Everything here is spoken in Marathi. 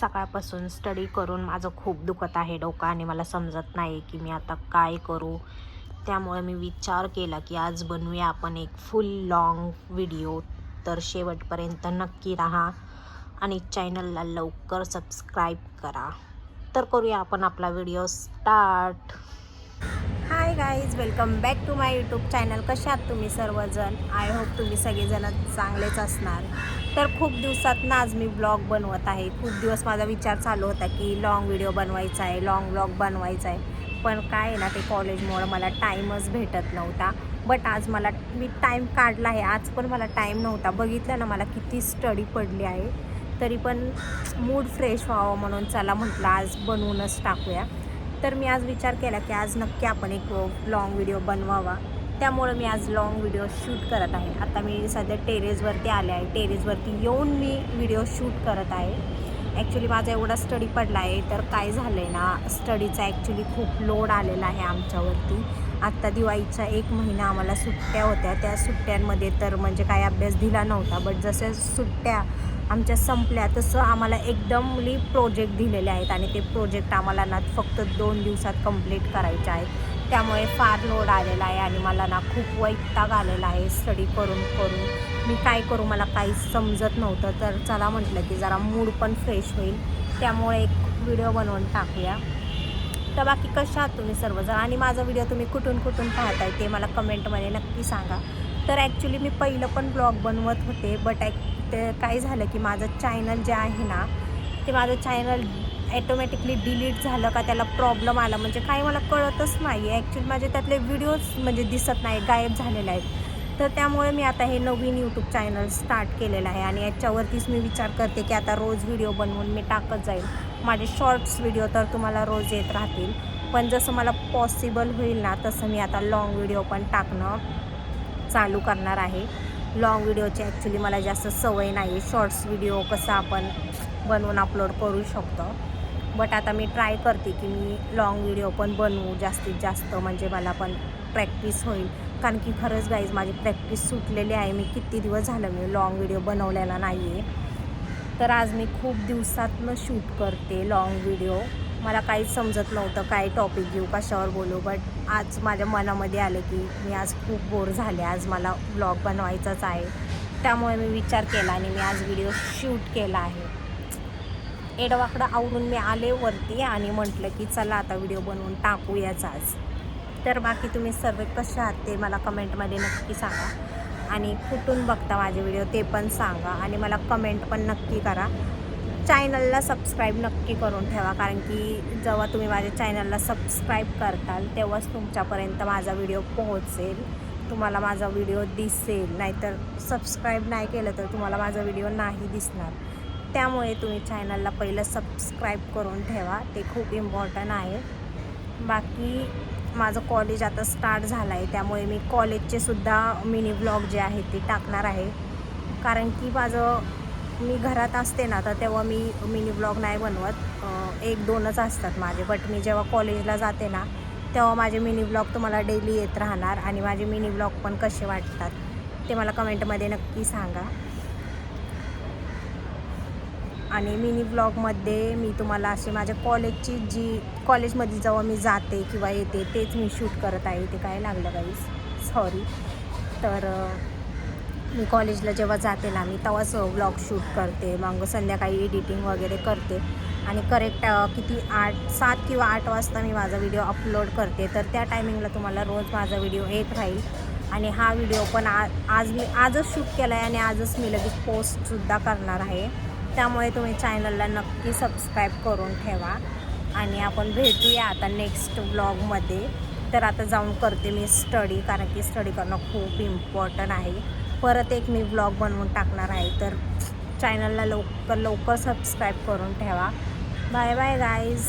सकाळपासून स्टडी करून माझं खूप दुखत आहे डोकं आणि मला समजत नाही की मी आता काय करू. त्यामुळे मी विचार केला की आज बनवूया आपण एक फुल लाँग व्हिडिओ तर शेवटपर्यंत नक्की राहा आणि चॅनलला लवकर सबस्क्राईब करा. तर करूया आपण आपला video start guys welcome back to my YouTube channel कशा आहात तुम्ही सर्वजण? आय होप तुम्ही सगळेजण चांगलेच असणार. तर खूप दिवसात ना आज मी ब्लॉग बनवत आहे. खूप दिवस माझा विचार चालू होता की लाँग व्हिडिओ बनवायचा आहे लाँग ब्लॉग बनवायचा आहे. पण काय आहे ना ते कॉलेजमुळं मला टाईमच भेटत नव्हता. बट आज मला मी टाईम काढला आहे. आज पण मला टाईम नव्हता. बघितलं ना मला किती स्टडी पडली आहे. तरी पण मूड फ्रेश व्हावं म्हणून चला म्हटलं आज बनवूनच टाकूया. तर मी आज विचार केला की आज नक्की आपण एक लाँग व्हिडिओ बनवावा. त्यामुळं मी आज लाँग व्हिडिओ शूट करत आहे. आता मी सध्या टेरेसवरती आले आहे. टेरेसवरती येऊन मी व्हिडिओ शूट करत आहे. ॲक्च्युली माझा एवढा स्टडी पडला आहे तर काय झालं आहे ना स्टडीचा ॲक्च्युली खूप लोड आलेला आहे आमच्यावरती. आत्ता दिवाळीच्या एक महिना आम्हाला सुट्ट्या होत्या. त्या सुट्ट्यांमध्ये तर म्हणजे काय अभ्यास दिला नव्हता बट जसं सुट्ट्या आमच्या संपल्या तसं आम्हाला एकदमली प्रोजेक्ट दिलेले आहेत आणि ते प्रोजेक्ट आम्हाला ना फक्त दोन दिवसात कंप्लीट करायचे आहेत. त्यामुळे फार लोड आलेला आहे आणि मला ना खूप वैताग आलेला आहे स्टडी करून करून. मी काय करू मला काहीच समजत नव्हतं. तर चला म्हटलं की जरा मूड पण फ्रेश होईल. त्यामुळे एक व्हिडिओ बनवून टाकूया. तर बाकी कशा आहात तुम्ही सर्वजण? आणि माझा व्हिडिओ तुम्ही कुठून कुठून पाहताय ते मला कमेंटमध्ये नक्की सांगा. तर ॲक्च्युली मी पहिलं पण ब्लॉग बनवत होते बट ॲक ते काय झालं की माझं चॅनल जे आहे ना ते माझं चॅनल ॲटोमॅटिकली डिलीट झालं का त्याला प्रॉब्लेम आला. म्हणजे काही मला कळतच नाही आहे ॲक्च्युली माझे त्यातले व्हिडिओज म्हणजे दिसत नाही गायब झालेले आहेत. तर त्यामुळे मी आता हे नवीन यूट्यूब चॅनल स्टार्ट केलेलं आहे आणि याच्यावरतीच मी विचार करते की आता रोज व्हिडिओ बनवून मी टाकत जाईल माझे शॉर्ट्स व्हिडिओ तर तुम्हाला रोज येत राहतील. पण जसं मला पॉसिबल होईल ना तसं मी आता लाँग व्हिडिओ पण टाकणं चालू करणार आहे. लाँग व्हिडिओची ॲक्च्युली मला जास्त सवय नाही शॉर्ट्स व्हिडिओ कसं आपण बनवून अपलोड करू शकतो. बट आता मी ट्राय करते की मी लाँग व्हिडिओ पण बनवू जास्तीत जास्त म्हणजे मला पण प्रॅक्टिस होईल. कारण की खरंच गाईज माझी प्रॅक्टिस सुटलेली आहे. मी किती दिवस झालं मी लाँग व्हिडिओ बनवलेला नाही आहे तर आज मी खूप दिवसातनं शूट करते लाँग व्हिडिओ मला काहीच समजत नव्हतं काय टॉपिक घेऊ कशावर बोलू. बट आज माझ्या मनामध्ये आलं की मी आज खूप बोर झाले. आज मला ब्लॉग बनवायचाच आहे. त्यामुळे मी विचार केला आणि मी आज व्हिडिओ शूट केला आहे. एडवाकडं आवरून मी आले वरती आणि म्हटलं की चला आता व्हिडिओ बनवून टाकूयाच आज. तर बाकी तुम्ही सर्व कसे आहात ते मला कमेंटमध्ये नक्की सांगा. आणि कुठून बघता माझे व्हिडिओ ते पण सांगा आणि मला कमेंट पण नक्की करा. चॅनलला सबस्क्राईब नक्की करून ठेवा कारण की जेव्हा तुम्ही माझ्या चॅनलला सबस्क्राईब करताल तेव्हाच तुमच्यापर्यंत माझा व्हिडिओ पोहोचेल. तुम्हाला माझा व्हिडिओ दिसेल. नाहीतर सबस्क्राईब नाही केलं तर तुम्हाला माझा व्हिडिओ नाही दिसणार. त्यामुळे तुम्ही चॅनलला पहिलं सबस्क्राईब करून ठेवा. ते खूप इम्पॉर्टंट आहे. बाकी माझं कॉलेज आता स्टार्ट झालं आहे त्यामुळे मी कॉलेजचे सुद्धा मिनी ब्लॉग जे आहे ते टाकणार आहे. कारण की माझं मी घरात असते ना तर तेव्हा मी मिनी ब्लॉग नाही बनवत. एक दोनच असतात माझे. बट मी जेव्हा कॉलेजला जाते ना तेव्हा माझे मिनी ब्लॉग तुम्हाला डेली येत राहणार. आणि माझे मिनी ब्लॉग पण कसे वाटतात ते मला कमेंटमध्ये नक्की सांगा. आणि मिनी ब्लॉगमध्ये मी तुम्हाला अशी माझ्या कॉलेजची जी कॉलेजमध्ये जेव्हा मी जाते किंवा येते तेच मी शूट करत आहे. ते काय लागलं काही? सॉरी तर मी कॉलेजला जेव्हा जाते ना मी तेव्हाच ब्लॉग शूट करते. मग संध्याकाळी एडिटिंग वगैरे करते. आणि करेक्ट किती आठ सात किंवा आठ वाजता मी माझा व्हिडिओ अपलोड करते. तर त्या टायमिंगला तुम्हाला रोज माझा व्हिडिओ येत राहील. आणि हा व्हिडिओ पण आ आज मी आजच शूट केला आहे आणि आजच मी लगेच पोस्टसुद्धा करणार आहे. त्यामुळे तुम्ही चॅनलला नक्की सबस्क्राईब करून ठेवा. आणि आपण भेटूया आता नेक्स्ट ब्लॉगमध्ये तर आता जाऊन करते मी स्टडी कारण की स्टडी करणं खूप इम्पॉर्टंट आहे. परत एक मी ब्लॉग बनवून टाकणार आहे. तर चॅनलला लवकर लवकर सबस्क्राईब करून ठेवा. Bye bye guys